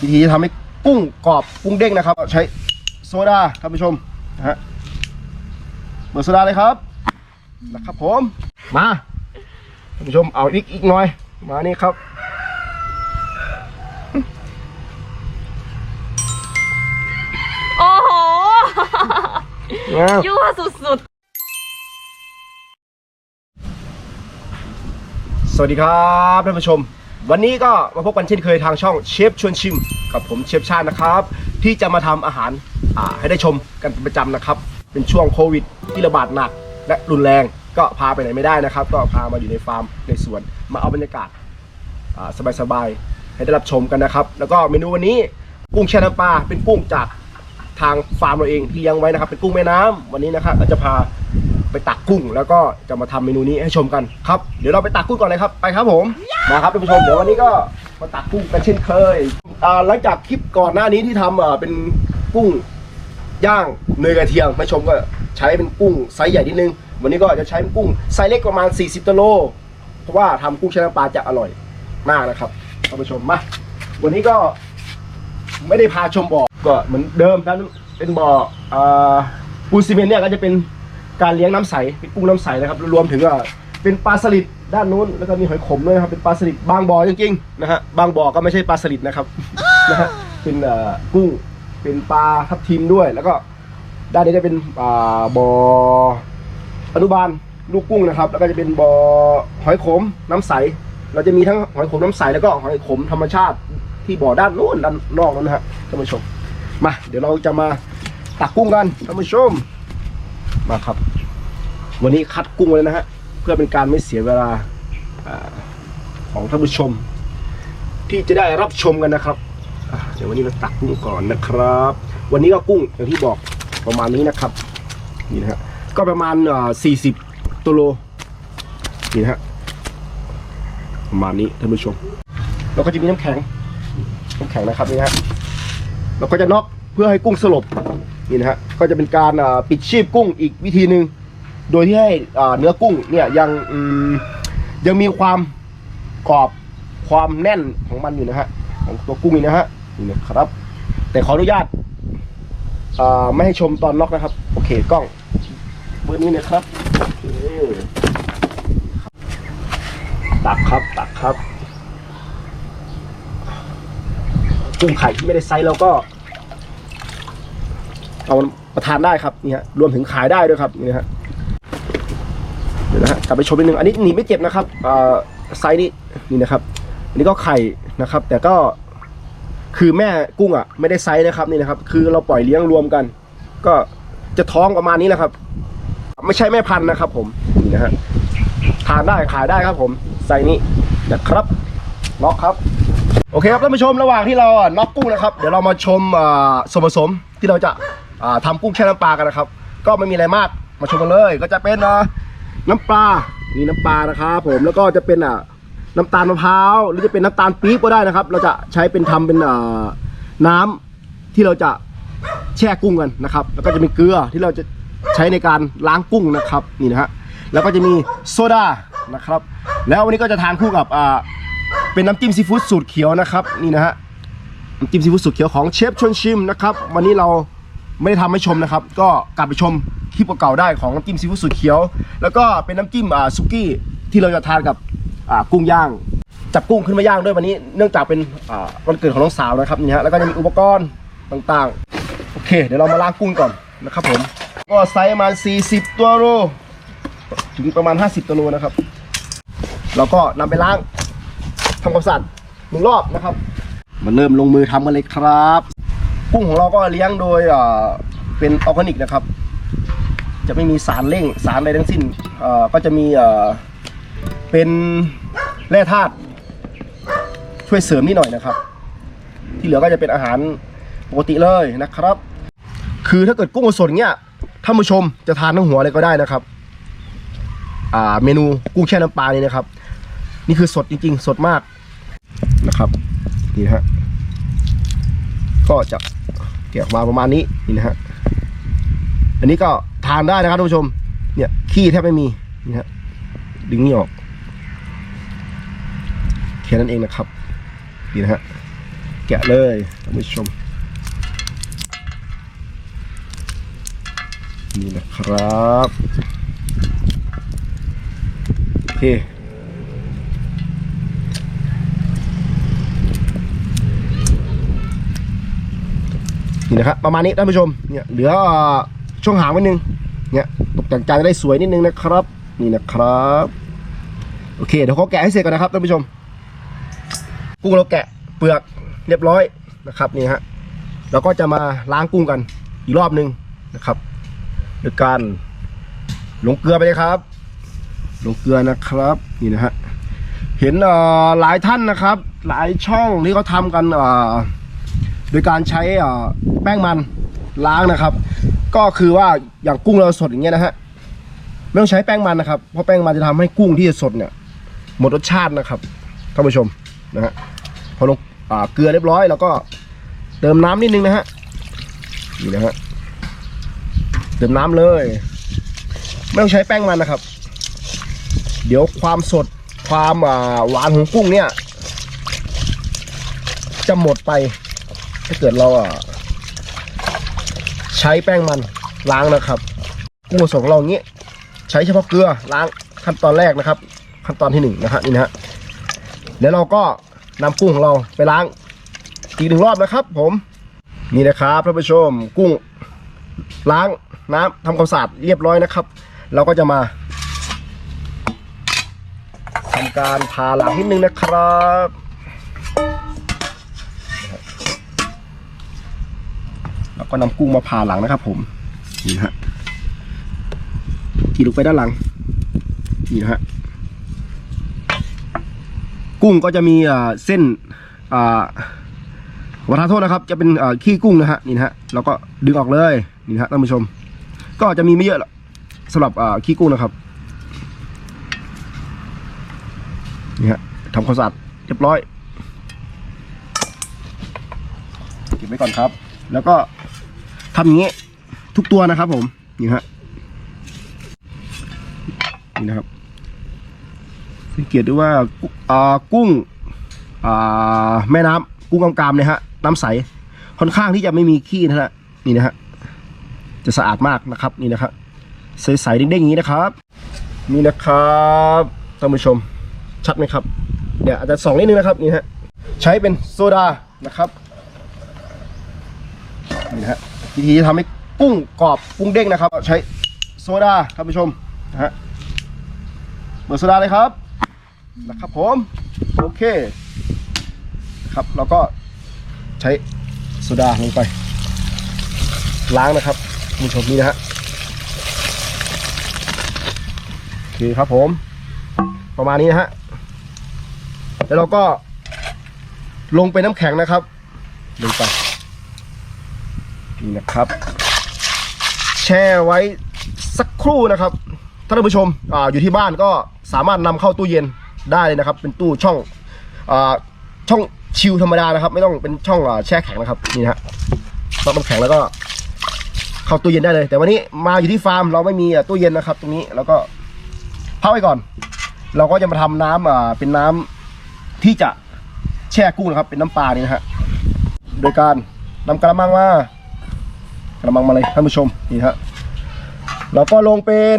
วิธีที่ทำให้กุ้งกรอบกุ้งเด้งนะครับ ใช้โซดาท่านผู้ชมนะฮะเบิร์โซดาเลยครับนะครับผมมาท่านผู้ชมเอาอีกอีกหน่อย มานี่ครับโอ้โหนะยั่วสุดสวัสดีครับท่านผู้ชม วันนี้ก็มาพบกันเช่นเคยทางช่องเชฟชวนชิม กับผมเชฟชาตินะครับ ที่จะมาทำอาหารให้ได้ชมกันเป็นประจำนะครับ เป็นช่วงโควิด ที่ระบาดหนัก และรุนแรงก็พาไปไหนไม่ได้นะครับ ก็พามาอยู่ในฟาร์มในสวนมาเอาบรรยากาศาสบายๆให้ได้รับชมกันนะครับ แล้วก็เมนูวันนี้กุ้งแช่น้ำปลาเป็นกุ้งจากทางฟาร์มเราเองที่เลี้ยงไว้นะครับ เป็นกุ้งแม่น้ำวันนี้นะครับเราจะพา ไปตักกุ้ง แล้วก็จะมาทำเมนูนี้ให้ชมกันครับเดี๋ยวเราไปตักกุ้งก่อนเลยครับไปครับผมมาครับท่านผู้ชมเดี๋ยววันนี้ก็มาตักกุ้งกันเช่นเคยหลังจากคลิปก่อนหน้านี้ที่ทำอ่าเป็นกุ้งย่างเนยกระเทียมไม่ชมก็ใช้เป็นกุ้งไซส์ใหญ่นิดนึง วันนี้ก็จะใช้เป็นกุ้งไซส์เล็กประมาณ 40กิโลเพราะว่าทำกุ้งแช่น้ำปลาจะอร่อยมากนะครับท่านผู้ชมมาวันนี้ก็ไม่ได้พาชมบ่อก็เหมือนเดิมนั้นเป็นบ่ออ่าปูนซีเมนต์เนี่ยก็จะเป็น การเลี้ยงน้ำใสเป็นกุ้งน้ำใสนะครับรวมถึงอะเป็นปลาสลิดด้านนู้นแล้วก็มีหอยขมด้วยนะครับเป็นปลาสลิดบางบ่อจริงๆนะฮะบางบ่อก็ไม่ใช่ปลาสลิดนะครับ นะฮะเป็นเอ่อกุ้งเป็นปลาทับทิมด้วย แล้วก็ด้านนี้จะเป็นอ่าบ่ออนุบาลลูกกุ้งนะครับ แล้วก็จะเป็นบ่อหอยขมน้ำใส เราจะมีทั้งหอยขมน้ำใสแล้วก็หอยขมธรรมชาติที่บ่อด้านนู้นด้านนอกนั้นนะฮะท่านผู้ชมมา เดี๋ยวเราจะมาตักกุ้งกันท่านผู้ชม มาครับ วันนี้คัดกุ้งเลยนะฮะเพื่อเป็นการไม่เสียเวลาอของท่านผู้ชม ที่จะได้รับชมกันนะครับเดี๋ยววันนี้เราตักกุ้งก่อนนะครับ วันนี้ก็กุ้งอย่างที่บอกประมาณนี้นะครับนี่นะฮะก็ประมาณสี่สิบตัวโลนี่นะฮะประมาณนี้ท่านผู้ชมแล้วก็จะมีน้ำแข็งน้ำแข็งนะครับนี่ฮะเราก็จะน็อกเพื่อให้กุ้งสลบ นี่นะฮะก็จะเป็นการปิดชีพกุ้งอีกวิธีหนึ่งโดยที่ให้เนื้อกุ้งเนี่ยยังยังมีความกรอบความแน่นของมันอยู่นะฮะของตัวกุ้งนี่นะฮะนี่นะครับ แต่ขออนุญาตาไม่ให้ชมตอนน็อกนะครับ โอเคกล้องเบอร์นี้นะครับตักครับตักครับกุ้งไข่ที่ไม่ได้ไซส์เราก็ เอามาทานได้ครับนี่ฮะรวมถึงขายได้ด้วยครับนี่ฮะเดี๋ยวนะฮะกลับไปชมนิดนึงอันนี้หนีไม่เจ็บนะครับอไซส์นี้นี่นะครับอันนี้ก็ไข่นะครับ แต่ก็คือแม่กุ้งอะ ไม่ได้ไซส์นะครับนี่นะครับ คือเราปล่อยเลี้ยงรวมกัน ก็จะท้องประมาณนี้แหละครับ ไม่ใช่แม่พันธุ์นะครับ ผมนี่นะฮะทานได้ขายได้ครับ ผมไซส์นี้นะครับล็อกครับโอเคครับท่านผู้ชมระหว่างที่เราน็อกกุ้งนะครับ เดี๋ยวเรามาชมส่วนผสมที่เราจะ อ่าทำกุ้งแช่น้ำปลากันนะครับ ก็ไม่มีอะไรมากมาชมกันเลย ก็จะเป็นน้ำปลานี่น้ำปลานะครับผมแล้วก็จะเป็นอ่าน้ำตาลมะพร้าวหรือจะเป็นน้ำตาลปี๊บก็ได้นะครับ เราจะใช้เป็นทำเป็นน้ำที่เราจะแช่กุ้งกันนะครับ แล้วก็จะมีเกลือที่เราจะใช้ในการล้างกุ้งนะครับนี่นะฮะแล้วก็จะมีโซดานะครับ แล้ววันนี้ก็จะทานคู่กับอ่าเป็นน้ำจิ้มซีฟู้ดสูตรเขียวนะครับนี่นะฮะน้ำจิ้มซีฟู้ดสูตรเขียวของเชฟชวนชิมนะครับ วันนี้เรา ไม่ได้ทำให้ชมนะครับ ก็กลับไปชมคลิปเก่าๆได้ของน้ำจิ้มซีฟู้ดสูตรเขียว แล้วก็เป็นน้ำจิ้มอ่าซุกี้ที่เราจะทานกับอ่ากุ้งย่าง จับกุ้งขึ้นมาย่างด้วยวันนี้ เนื่องจากเป็นอ่าวันเกิดของน้องสาวนะครับนี่ฮะแล้วก็จะมีอุปกรณ์ต่างๆ โอเค เดี๋ยวเรามาล้างกุ้งก่อนนะครับผมก็ไซส์ประมาณ 40 ตัวโลถึงประมาณ 50 ตัวโลนะครับเราก็นำไปล้างทำความสะอาดหนึ่งรอบนะครับ มาเริ่มลงมือทำกันเลยครับ กุ้งของเราก็เลี้ยงโดยเป็นออร์แกนิกนะครับ จะไม่มีสารเร่งสารใดทั้งสิ้นก็จะมีเป็นแร่ธาตุช่วยเสริมนิดหน่อยนะครับ ที่เหลือก็จะเป็นอาหารปกติเลยนะครับ คือถ้าเกิดกุ้งสดเงี้ยท่านผู้ชมจะทานทั้งหัวเลยก็ได้นะครับเมนูกุ้งแช่น้ำปลานี่นะครับ นี่คือสดจริงๆ สดมากนะครับนี่ฮะก็จะ แกะออกมาประมาณนี้นี่นะฮะอันนี้ก็ทานได้นะครับท่านผู้ชม เนี่ยขี้แทบไม่มีนี่ฮะดึงนี่ออกแค่นั้นเองนะครับนี่นะฮะแกะเลยท่านผู้ชมนี่นะครับโอเค นี่นะครับประมาณนี้ท่านผู้ชมเนี่ยเหลือช่วงหางไว้นึงเนี่ยตกแต่งจานจได้สวยนิดนึงนะครับ นี่นะครับโอเคเดี๋ยวเขาแกะให้เสร็จก่อนนะครับท่านผู้ชมกุ้งเราแกะเปลือกเรียบร้อยนะครับนี่ฮะเราก็จะมาล้างกุ้งกันอีกรอบนึงนะครับโดยการลงเกลือไปเลยครับลงเกลือนะครับนี่นะฮะเห็นเอ่อหลายท่านนะครับ หลายช่องที่เขาทำกันเอ่อ โดยการใช้แป้งมันล้างนะครับ ก็คือว่าอย่างกุ้งเราสดอย่างเงี้ยนะฮะไม่ต้องใช้แป้งมันนะครับ เพราะแป้งมันจะทำให้กุ้งที่สดเนี่ย หมดรสชาตินะครับท่านผู้ชมนะฮะพอลงอเกลือเรียบร้อย แล้วก็เติมน้ำนิดนึงนะฮะนี่นะฮะเติมน้ำเลย ไม่ต้องใช้แป้งมันนะครับ เดี๋ยวความสดความหวานของกุ้งเนี่ย จะหมดไป ถ้าเกิดเราอะใช้แป้งมันล้างนะครับกุ้งสดของเราอย่างนี้ ใช้เฉพาะเกลือล้างขั้นตอนแรกนะครับ ขั้นตอนที่หนึ่งนะฮะนี่นะฮะแล้วเราก็นำกุ้งของเราไปล้างอีกหนึ่งรอบนะครับ ผมนี่นะครับท่านผู้ชมกุ้งล้างน้ำทำความสะอาดเรียบร้อยนะครับ เราก็จะมาทำการผ่าหลังนิดนึงนะครับ แล้วก็นำกุ้งมาผ่าหลังนะครับ ผมนี่ฮะขีดลงไปด้านหลังนี่นะฮะกุ้งก็จะมีเส้นอ่าขอประทานโทษนะครับ จะเป็นขี้กุ้งนะฮะนี่นะฮะเราก็ดึงออกเลยนี่นะฮะท่านผู้ชม ก็จะมีไม่เยอะหรอกสำหรับขี้กุ้งนะครับนี่ฮะทำความสะอาดเรียบร้อยเก็บไว้ก่อนครับ แล้วก็ ทำอย่างนี้ทุกตัวนะครับผมนี่ฮะนี่นะครับสังเกตดูว่ากุ้งอ่ากุ้งอ่าแม่น้ำกุ้งกำกามเนี่ยฮะน้ำใสค่อนข้างที่จะไม่มีขี้นะฮะนี่นะฮะจะสะอาดมากนะครับนี่นะครับใสๆเด้งๆอย่างนี้นะครับนี่นะครับท่านผู้ชมชัดไหมครับเดี๋ยวอาจจะส่องนิดนึงนะครับนี่ฮะใช้เป็นโซดานะครับนี่นะฮะ วิธีจะทำให้กุ้งกรอบกุ้งเด้งนะครับ ใช้โซดาท่านผู้ชมนะฮะเปิดโซดาเลยครับนะครับผมโอเคครับเราก็ใช้โซดาลงไป ล้างนะครับท่านผู้ชมนี่นะฮะโอเคครับผม ประมาณนี้นะฮะแล้วเราก็ลงไปน้ำแข็งนะครับลงไป นี่นะครับ แช่ไว้สักครู่นะครับท่านผู้ชมออยู่ที่บ้านก็สามารถนำเข้าตู้เย็นได้เลยนะครับ เป็นตู้ช่องอช่องชิลธรรมดานะครับ ไม่ต้องเป็นช่องอแช่แข็งนะครับนี่นะฮะต้องน้ำแข็งแล้วก็เข้าตู้เย็นได้เลย แต่วันนี้มาอยู่ที่ฟาร์มเราไม่มีตู้เย็นนะครับ ตรงนี้แล้วก็พักไว้ก่อน เราก็จะมาทำน้ำอ่าเป็นน้ำที่จะแช่กุ้งนะครับ เป็นน้ำปลานี่นะฮะโดยการนำกระมังมา กระมังมาเลยท่านผู้ชมนี่ฮะเราก็ลงเป็น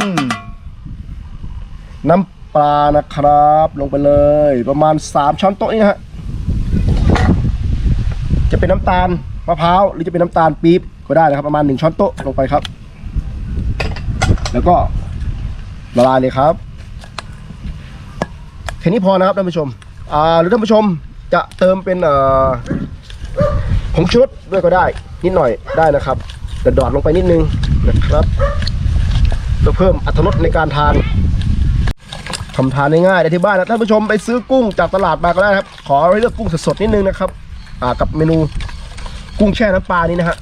น้ำปลานะครับ ลงไปเลย ประมาณ 3 ช้อนโต๊ะนี่ฮะจะเป็นน้ำตาลมะพร้าวหรือจะเป็นน้ำตาลปี๊บก็ได้นะครับ ประมาณ 1 ช้อนโต๊ะลงไปครับ แล้วก็ละลายเลยครับแค่นี้พอนะครับท่านผู้ชมอ่าหรือท่านผู้ชมจะเติมเป็นเอ่อผงชุดด้วยก็ได้ นิดหน่อยได้นะครับ แต่ดอดลงไปนิดนึงนะครับเพื่อเพิ่มอรรถรสในการทานทำทานง่ายๆได้ที่บ้านนะท่านผู้ชมไปซื้อกุ้งจากตลาดมาก็ได้ครับ ขอให้เลือกกุ้งสดๆนิดนึงนะครับอ่ากับเมนูกุ้งแช่น้ำปลานี้นะฮะ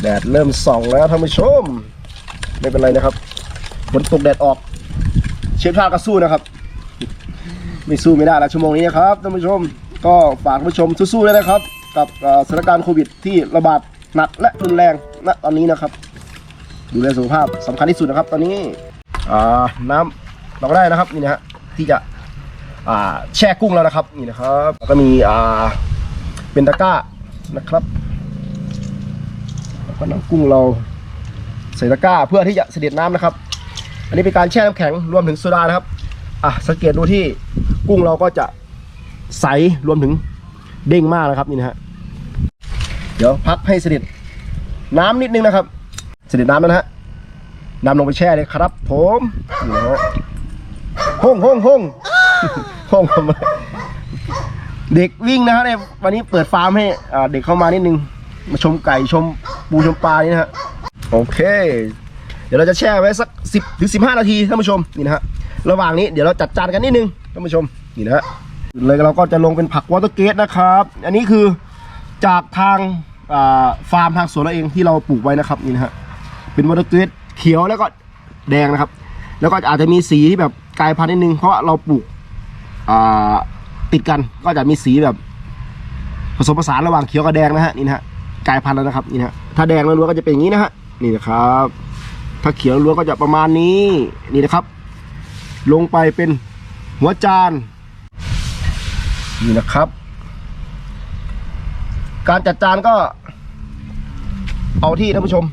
แดดเริ่มส่องแล้วท่านผู้ชม ไม่เป็นไรนะครับฝนตกแดดออก เชฟชาก็สู้นะครับ ไม่สู้ไม่ได้แล้วชั่วโมงนี้นะครับท่านผู้ชม ก็ฝากผู้ชมสู้ๆด้วยนะครับ กับสถานการณ์โควิดที่ระบาดหนักและรุนแรงณตอนนี้นะครับ ดูแลสุขภาพสำคัญที่สุดนะครับ ตอนนี้น้ำเราก็ได้นะครับนี่นะฮะที่จะแช่กุ้งแล้วนะครับนี่นะครับก็มีเป็นตะกร้านะครับแล้วก็น้ำกุ้งเราใส่ตะกร้าเพื่อที่จะเสด็จน้ำนะครับ อันนี้เป็นการแช่น้ำแข็งรวมถึงโซดานะครับอะสังเกตดูที่กุ้งเราก็จะ ใสรวมถึงเด้งมากนะครับนี่นะฮะเดี๋ยวพักให้เสด็จน้ำนิดนึงนะครับเสด็จน้ำแล้วนะฮะนำลงไปแช่เลยครับผมนี่นะฮะห้องห้องห้องห้องทำไมเด็กวิ่งนะฮะในวันนี้เปิดฟาร์มให้อ่าเด็กเข้ามานิดนึง มาชมไก่ชมปูชมปลานี่นะฮะโอเค เดี๋ยวเราจะแช่ไว้สัก 10ถึง15 นาทีท่านผู้ชมนี่นะฮะระหว่างนี้เดี๋ยวเราจัดจานกันนิดนึงท่านผู้ชมนี่นะฮะ เลยเราก็จะลงเป็นผักวอเตอร์เกตนะครับ อันนี้คือจากทางาฟาร์มทางสวนเราเองที่เราปลูกไว้นะครับนี่นะฮะเป็นวอเตอร์เกตเขียวแล้วก็แดงนะครับ แล้วก็อาจจะมีสีที่แบบกลายพันธุ์นิดนึงเพราะเราปลูกติดกันก็จะมีสีแบบ ผสมผสานระหว่างเขียวกับแดงนะฮะนี่นะฮะกลายพันธุ์แล้วนะครับนี่นะฮะถ้าแดงล้วนก็จะเป็นอย่างนี้นะฮะนี่นะครับ ถ้าเขียวล้วนก็จะประมาณนี้นี่นะครับ ลงไปเป็นหัวจาน นี่นะครับ การจัดจานก็ เอาที่ท่านผู้ชม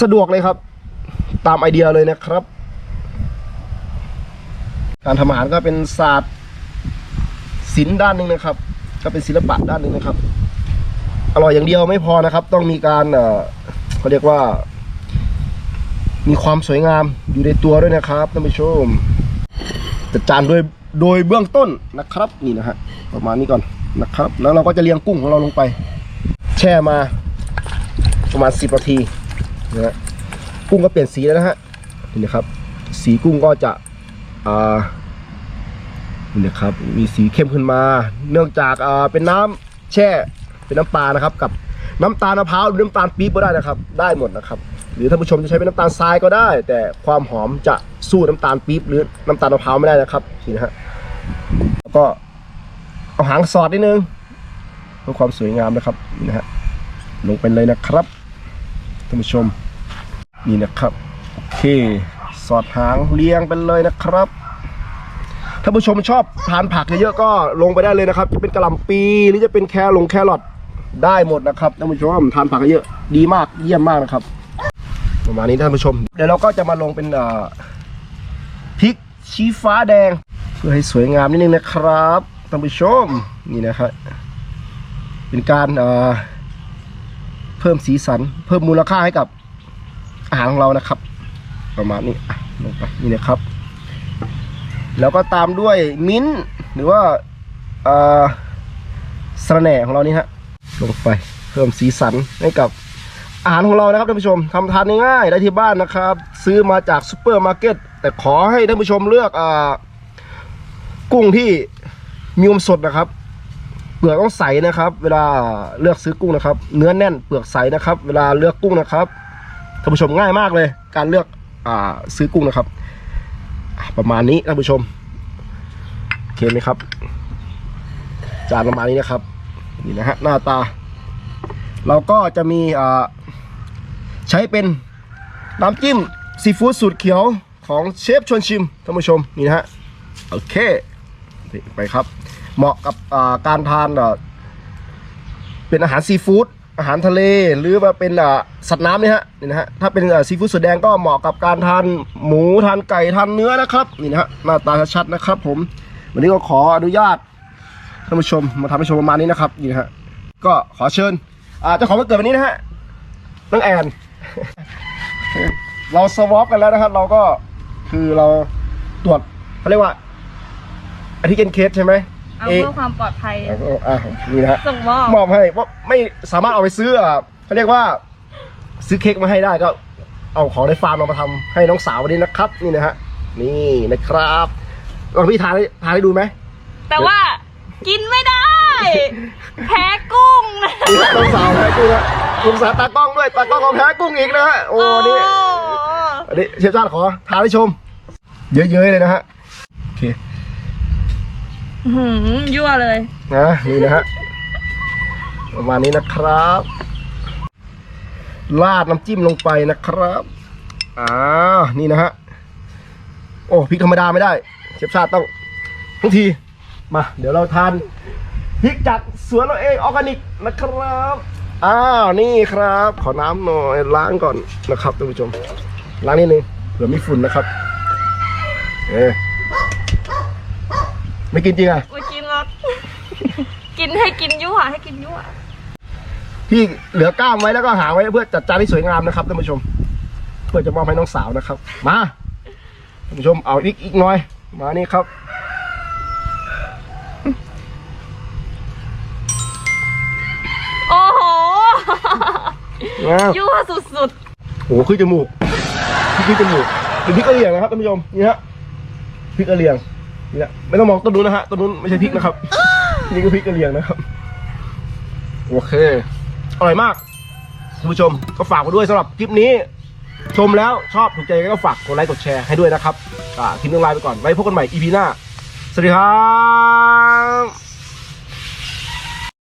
สะดวกเลยครับ ตามไอเดียเลยนะครับ การทำอาหารก็เป็นศาสตร์ศิลป์ด้านหนึ่งนะครับ ก็เป็นศิลปะด้านหนึ่งนะครับ อร่อยอย่างเดียวไม่พอนะครับ ต้องมีการเขาเรียกว่า มีความสวยงามอยู่ในตัวด้วยนะครับท่านผู้ชมจัดจานโดย โดยเบื้องต้นนะครับนี่นะฮะประมาณนี้ก่อนนะครับ แล้วเราก็จะเรียงกุ้งของเราลงไป แช่มาประมาณ 10นาทีนะฮะกุ้งก็เปลี่ยนสีแล้วนะฮะนี่นะครับสีกุ้งก็จะอ่านี่นะครับมีสีเข้มขึ้นมา เนื่องจากอ่าเป็นน้ำแช่เป็นน้ำปลานะครับ กับน้ำตาลมะพร้าวหรือน้ำตาลปี๊บก็ได้นะครับ ได้หมดนะครับ หรือท่านผู้ชมจะใช้เป็นน้ำตาลทรายก็ได้ แต่ความหอมจะสู้น้ำตาลปี๊บหรือน้ำตาลมะพร้าวไม่ได้นะครับนี่นะฮะ ก็เอาหางสอดนิดนึงเพื่อความสวยงามนะครับนี่นะฮะลงไปเลยนะครับท่านผู้ชมนี่นะครับโอเคสอดหางเรียงไปเลยนะครับถ้านผู้ชมชอบทานผักเยอะๆก็ลงไปได้เลยนะครับจะเป็นกระหล่ำปีหรือจะเป็นแครลงแครอทได้หมดนะครับท่านผู้ชมทานผักเยอะดีมากเยี่ยมมากนะครับประมาณนี้ท่านผู้ชม เดี๋ยวเราก็จะมาลงเป็นพริกชี้ฟ้าแดง พื่อให้สวยงามนิดนึงนะครับท่านผู้ชมนี่นะครับเป็นการเพิ่มสีสัน เพิ่มมูลค่าให้กับอาหารของเรานะครับ ประมาณนี้ลงไปนี่นะครับ แล้วก็ตามด้วยมิ้นท์หรือว่าสระแหน่ของเรานี่ฮะลงไปเพิ่มสีสันให้กับอาหารของเรานะครับท่านผู้ชมทำทานง่ายๆได้ที่บ้านนะครับ ซื้อมาจากซูเปอร์มาร์เก็ตแต่ขอให้ท่านผู้ชมเลือกอ่า กุ้งที่มีอมสดนะครับ เปลือกต้องใสนะครับ เวลาเลือกซื้อกุ้งนะครับ เนื้อแน่นเปลือกใสนะครับ เวลาเลือกกุ้งนะครับท่านผู้ชมง่ายมากเลย การเลือกอ่าซื้อกุ้งนะครับ ประมาณนี้ท่านผู้ชมโอเคไหมครับ จานประมาณนี้นะครับนี่นะฮะหน้าตา เราก็จะมีอ่าใช้เป็นน้ำจิ้มซีฟู้ดสูตรเขียวของเชฟชวนชิมท่านผู้ชมนี่นะฮะโอเค นี่ไปครับ เหมาะกับการทานเป็นอาหารซีฟู้ดอาหารทะเลหรือว่าเป็นสัตว์น้ำนี่ฮะนี่นะฮะถ้าเป็นซีฟู้ดสูตรแดงก็เหมาะกับการทานหมูทานไก่ทานเนื้อนะครับนี่นะฮะหน้าตาชัดนะครับ ผมวันนี้ก็ขออนุญาตท่านผู้ชมมาทำให้ชมประมาณนี้นะครับนี่นะฮะก็ขอเชิญเจ้าของวันเกิดวันนี้นะฮะน้องแอนเราสวอปกันแล้วนะครับ เราก็คือเราตรวจเขาเรียกว่า อธิเกนเคสใช่ไหมเอาเพื่อความปลอดภัย เอาเอาอะนี่นะฮะส่งมอบมอบให้ว่าไม่สามารถเอาไปซื้ออะเขาเรียกว่า ซื้อเค้กมาให้ได้ก็ เอาของในฟาร์มเรามาทำให้น้องสาววันนี้นะครับ นี่นะฮะนี่นะครับลองพี่ทานให้ทานให้ดูไหม แต่ว่ากินไม่ได้ แพ้กุ้งนะนี่ครับน้องสาวแพ้กุ้งฮะคุณสาตากล้องด้วยตากล้องของแพ้กุ้งอีกนะฮะโอ้นี่อันนี้เชฟชาติขอทานให้ชม เยอะๆเลยนะฮะโอเคอื้อ หือยั่วเลย นะนี่นะฮะ ประมาณนี้นะครับราดน้ำจิ้มลงไปนะครับอ่านี่นะฮะ โอ้พริกธรรมดาไม่ได้ เชฟชาติต้องทั้งที มา เดี๋ยวเราทานพริกจากสวนเราเองออร์แกนิกนะครับอ้าวนี่ครับ ขอน้ำหน่อยล้างก่อนนะครับท่านผู้ชม ล้างนิดนึงเผื่อมีฝุ่นนะครับ เออ ไม่กินจริงอะไม่กินหรอกกินให้กินยั่วให้กินยั่วพี่เหลือกล้ามไว้แล้วก็หางไว้เพื่อจัดจานที่สวยงามนะครับท่านผู้ชม เพื่อจะมอบให้น้องสาวนะครับ มาท่านผู้ชมเอาอีกอีกหน่อย มานี่ครับโอ้โหนะยั่วสุดโอ้โหขึ้นจมูกขึ้นจมูกเป็นพริกกะเหรี่ยงนะครับท่านผู้ชมนี่ฮะพริกกะเหรี่ยง นี่ฮะไม่ต้องมองต้นนู้นนะฮะต้นนู้นไม่ใช่พริกนะครับ นี่ก็พริกกะเหรี่ยงนะครับ โอเค อร่อยมากท่านผู้ชมก็ฝากไว้ด้วยสำหรับคลิปนี้ ชมแล้วชอบถูกใจก็ฝากกดไลค์กดแชร์ให้ด้วยนะครับอ่าคลิปนี้ลาไปก่อนไว้พบกันใหม่ EP หน้า สวัสดีครับ